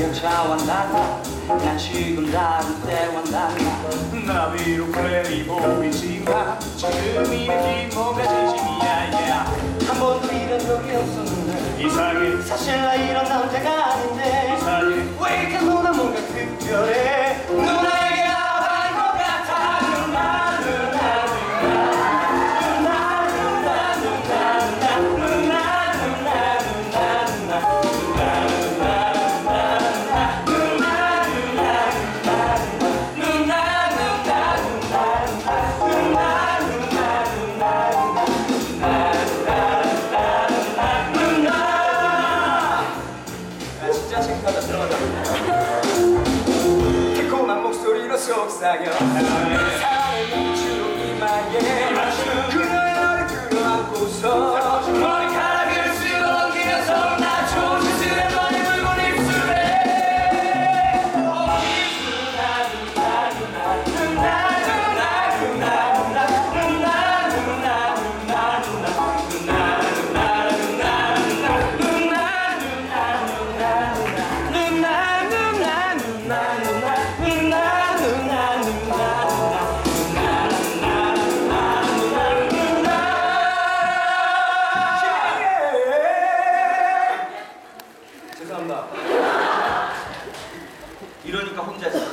열차와 달라 난 지금 다른 때와 달라 나 비록 그래 보이지만 지금 이 느낌 뭔가 진심이야 yeah. 한 번도 이런 적이 없었는데. 이상해. 사실 나 이런 남자가 아닌데. 이상해. 왜 이렇게 너나 뭔가 특별해 자신감에 들어가자 달콤한 목소리로 속삭여. 사랑의 목줄기만에. 죄송합니다. 이러니까 혼자 있어.